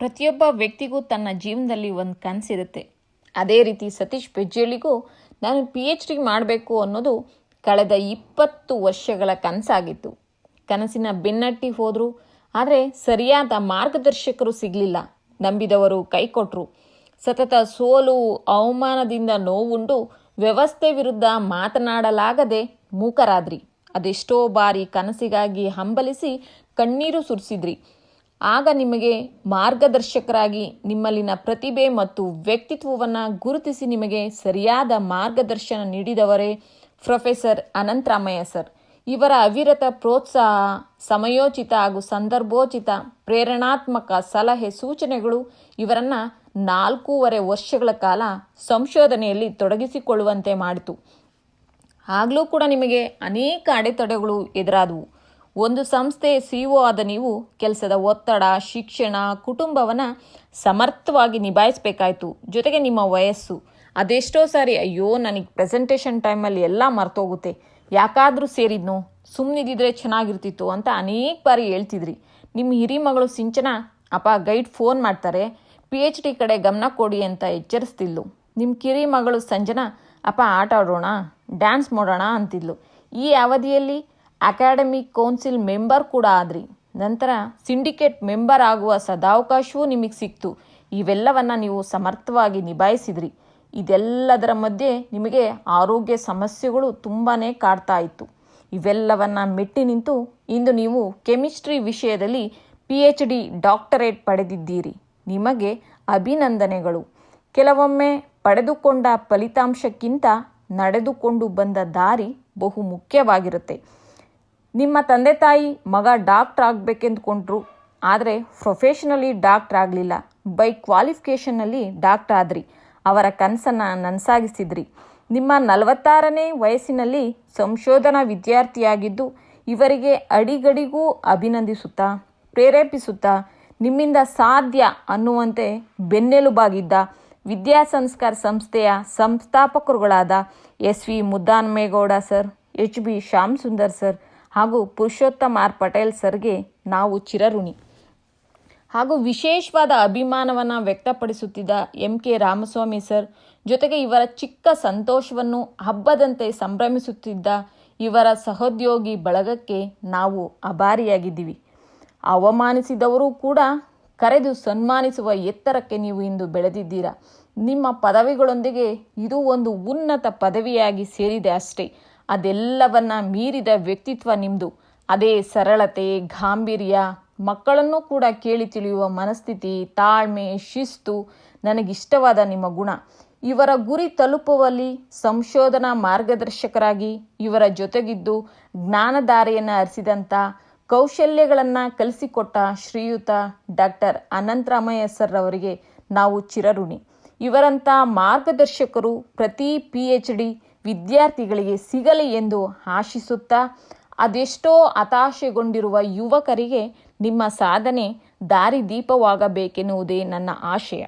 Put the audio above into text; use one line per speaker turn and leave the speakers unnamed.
ಪ್ರತಿಯೊಬ್ಬ ವ್ಯಕ್ತಿಗೂ ತನ್ನ ಜೀವನದಲ್ಲಿ ಒಂದು ಕನಸಿರುತ್ತೆ ಅದೇ ರೀತಿ ಸತೀಶ್ ಬೆಜ್ಜೇಳಿಗೂ ನಾನು ಪಿ ಎಚ್ ಡಿ ಮಾಡಬೇಕು ಅನ್ನೋದು ಕಳೆದ ಇಪ್ಪತ್ತು ವರ್ಷಗಳ ಕನಸಾಗಿತ್ತು. ಕನಸಿನ ಬೆನ್ನಟ್ಟಿ ಹೋದರು, ಆದರೆ ಸರಿಯಾದ ಮಾರ್ಗದರ್ಶಕರು ಸಿಗಲಿಲ್ಲ. ನಂಬಿದವರು ಕೈಕೊಟ್ರು. ಸತತ ಸೋಲು, ಅವಮಾನದಿಂದ ನೋವುಂಡು ವ್ಯವಸ್ಥೆ ವಿರುದ್ಧ ಮಾತನಾಡಲಾಗದೆ ಮೂಕರಾದ್ರಿ. ಅದೆಷ್ಟೋ ಬಾರಿ ಕನಸಿಗಾಗಿ ಹಂಬಲಿಸಿ ಕಣ್ಣೀರು ಸುರಿಸಿದ್ರಿ. ಆಗ ನಿಮಗೆ ಮಾರ್ಗದರ್ಶಕರಾಗಿ ನಿಮ್ಮಲ್ಲಿನ ಪ್ರತಿಭೆ ಮತ್ತು ವ್ಯಕ್ತಿತ್ವವನ್ನು ಗುರುತಿಸಿ ನಿಮಗೆ ಸರಿಯಾದ ಮಾರ್ಗದರ್ಶನ ನೀಡಿದವರೇ ಪ್ರೊಫೆಸರ್ ಅನಂತರಾಮಯ್ಯ ಸರ್. ಇವರ ಅವಿರತ ಪ್ರೋತ್ಸಾಹ, ಸಮಯೋಚಿತ ಹಾಗೂ ಸಂದರ್ಭೋಚಿತ ಪ್ರೇರಣಾತ್ಮಕ ಸಲಹೆ ಸೂಚನೆಗಳು ಇವರನ್ನು ನಾಲ್ಕೂವರೆ ವರ್ಷಗಳ ಕಾಲ ಸಂಶೋಧನೆಯಲ್ಲಿ ತೊಡಗಿಸಿಕೊಳ್ಳುವಂತೆ ಮಾಡಿತು. ಆಗಲೂ ಕೂಡ ನಿಮಗೆ ಅನೇಕ ಅಡೆತಡೆಗಳು ಎದುರಾದವು. ಒಂದು ಸಂಸ್ಥೆ ಸಿ ಒ ಆದ ನೀವು ಕೆಲಸದ ಒತ್ತಡ, ಶಿಕ್ಷಣ, ಕುಟುಂಬವನ್ನು ಸಮರ್ಥವಾಗಿ ನಿಭಾಯಿಸಬೇಕಾಯಿತು. ಜೊತೆಗೆ ನಿಮ್ಮ ವಯಸ್ಸು. ಅದೆಷ್ಟೋ ಸಾರಿ, ಅಯ್ಯೋ, ನನಗೆ ಪ್ರೆಸೆಂಟೇಷನ್ ಟೈಮಲ್ಲಿ ಎಲ್ಲ ಮರ್ತೋಗುತ್ತೆ. ಯಾಕಾದರೂ ಸೇರಿದ್ನೋ? ಸುಮ್ಮನಿದ್ದಿದ್ರೆ ಚೆನ್ನಾಗಿರ್ತಿತ್ತು ಅಂತ ಅನೇಕ ಬಾರಿ ಹೇಳ್ತಿದ್ರಿ. ನಿಮ್ಮ ಹಿರಿಮಗಳು ಸಿಂಚನ, ಅಪ್ಪ ಗೈಡ್ ಫೋನ್ ಮಾಡ್ತಾರೆ. ಪಿ ಎಚ್ ಡಿ ಕಡೆ ಗಮನ ಕೊಡಿ ಅಂತ ಎಚ್ಚರಿಸ್ತಿದ್ಲು. ನಿಮ್ಮ ಕಿರಿ ಮಗಳು ಸಂಜನಾ, ಅಪ್ಪ ಆಟ ಆಡೋಣ ಡ್ಯಾನ್ಸ್ ಮಾಡೋಣ ಅಂತಿದ್ಲು. ಈ ಅವಧಿಯಲ್ಲಿ ಅಕಾಡೆಮಿಕ್ ಕೌನ್ಸಿಲ್ ಮೆಂಬರ್ ಕೂಡ ಆದ್ರಿ. ನಂತರ ಸಿಂಡಿಕೇಟ್ ಮೆಂಬರ್ ಆಗುವ ಸದಾವಕಾಶವೂ ನಿಮಗೆ ಸಿಕ್ತು. ಇವೆಲ್ಲವನ್ನು ನೀವು ಸಮರ್ಥವಾಗಿ ನಿಭಾಯಿಸಿದ್ರಿ. ಇದೆಲ್ಲದರ ಮಧ್ಯೆ ನಿಮಗೆ ಆರೋಗ್ಯ ಸಮಸ್ಯೆಗಳು ತುಂಬಾ ಕಾಡ್ತಾ ಇತ್ತು. ಇವೆಲ್ಲವನ್ನು ಮೆಟ್ಟಿ ನಿಂತು ಇಂದು ನೀವು ಕೆಮಿಸ್ಟ್ರಿ ವಿಷಯದಲ್ಲಿ ಪಿ ಎಚ್ ಡಿ ಡಾಕ್ಟರೇಟ್ ಪಡೆದಿದ್ದೀರಿ. ನಿಮಗೆ ಅಭಿನಂದನೆಗಳು. ಕೆಲವೊಮ್ಮೆ ಪಡೆದುಕೊಂಡ ಫಲಿತಾಂಶಕ್ಕಿಂತ ನಡೆದುಕೊಂಡು ಬಂದ ದಾರಿ ಬಹು ಮುಖ್ಯವಾಗಿರುತ್ತೆ ನಿಮ್ಮ ತಂದೆ ತಾಯಿ ಮಗ ಡಾಕ್ಟ್ರ್ ಆಗಬೇಕೆಂದುಕೊಂಡ್ರು, ಆದರೆ ಪ್ರೊಫೆಷನಲಿ ಡಾಕ್ಟ್ರ್ ಆಗಲಿಲ್ಲ. ಬೈ ಕ್ವಾಲಿಫಿಕೇಷನ್ನಲ್ಲಿ ಡಾಕ್ಟ್ರ್ ಆದ್ರಿ. ಅವರ ಕನಸನ್ನು ನನಸಾಗಿಸಿದ್ರಿ. ನಿಮ್ಮ ನಲವತ್ತಾರನೇ ವಯಸ್ಸಿನಲ್ಲಿ ಸಂಶೋಧನಾ ವಿದ್ಯಾರ್ಥಿಯಾಗಿದ್ದು, ಇವರಿಗೆ ಅಡಿಗಡಿಗೂ ಅಭಿನಂದಿಸುತ್ತಾ, ಪ್ರೇರೇಪಿಸುತ್ತಾ, ನಿಮ್ಮಿಂದ ಸಾಧ್ಯ ಅನ್ನುವಂತೆ ಬೆನ್ನೆಲುಬಾಗಿದ್ದ ವಿದ್ಯಾಸಂಸ್ಕಾರ ಸಂಸ್ಥೆಯ ಸಂಸ್ಥಾಪಕರುಗಳಾದ S V Muddanmegowda sir, H B Shyam Sundar sir ಹಾಗೂ ಪುರುಷೋತ್ತಮ್ ಆರ್ ಪಟೇಲ್ ಸರ್ಗೆ ನಾವು ಚಿರಋಣಿ. ಹಾಗೂ ವಿಶೇಷವಾದ ಅಭಿಮಾನವನ್ನು ವ್ಯಕ್ತಪಡಿಸುತ್ತಿದ್ದ ಎಂ ಕೆ ರಾಮಸ್ವಾಮಿ ಸರ್ ಜೊತೆಗೆ ಇವರ ಚಿಕ್ಕ ಸಂತೋಷವನ್ನು ಹಬ್ಬದಂತೆ ಸಂಭ್ರಮಿಸುತ್ತಿದ್ದ ಇವರ ಸಹೋದ್ಯೋಗಿ ಬಳಗಕ್ಕೆ ನಾವು ಅಭಾರಿಯಾಗಿದ್ದೀವಿ ಅವಮಾನಿಸಿದವರೂ ಕೂಡ ಕರೆದು ಸನ್ಮಾನಿಸುವ ಎತ್ತರಕ್ಕೆ ನೀವು ಇಂದು ಬೆಳೆದಿದ್ದೀರಾ. ನಿಮ್ಮ ಪದವಿಗಳೊಂದಿಗೆ ಇದು ಒಂದು ಉನ್ನತ ಪದವಿಯಾಗಿ ಸೇರಿದೆ ಅಷ್ಟೇ. ಅದೆಲ್ಲವನ್ನ ಮೀರಿದ ವ್ಯಕ್ತಿತ್ವ ನಿಮ್ಮದು ಅದೇ ಸರಳತೆ, ಗಾಂಭೀರ್ಯ, ಮಕ್ಕಳನ್ನು ಕೂಡ ಕೇಳಿ ತಿಳಿಯುವ ಮನಸ್ಥಿತಿ, ತಾಳ್ಮೆ, ಶಿಸ್ತು ನನಗಿಷ್ಟವಾದ ನಿಮ್ಮ ಗುಣ. ಇವರ ಗುರಿ ತಲುಪುವಲ್ಲಿ ಸಂಶೋಧನಾ ಮಾರ್ಗದರ್ಶಕರಾಗಿ ಇವರ ಜೊತೆಗಿದ್ದು ಜ್ಞಾನಧಾರೆಯನ್ನು ಹರಿಸಿದಂಥ ಕೌಶಲ್ಯಗಳನ್ನು ಕಲಿಸಿಕೊಟ್ಟ ಶ್ರೀಯುತ ಡಾಕ್ಟರ್ ಅನಂತರಾಮಯ್ಯ ಸರ್ ಅವರಿಗೆ ನಾವು ಚಿರಋಣಿ. ಇವರಂಥ ಮಾರ್ಗದರ್ಶಕರು ಪ್ರತಿ ಪಿ ಎಚ್ ಡಿ ವಿದ್ಯಾರ್ಥಿಗಳಿಗೆ ಸಿಗಲಿ ಎಂದು ಆಶಿಸುತ್ತಾ ಅದೆಷ್ಟೋ ಹತಾಶೆಗೊಂಡಿರುವ ಯುವಕರಿಗೆ ನಿಮ್ಮ ಸಾಧನೆ ದಾರಿದೀಪವಾಗಬೇಕೆನ್ನುವುದೇ ನನ್ನ ಆಶಯ.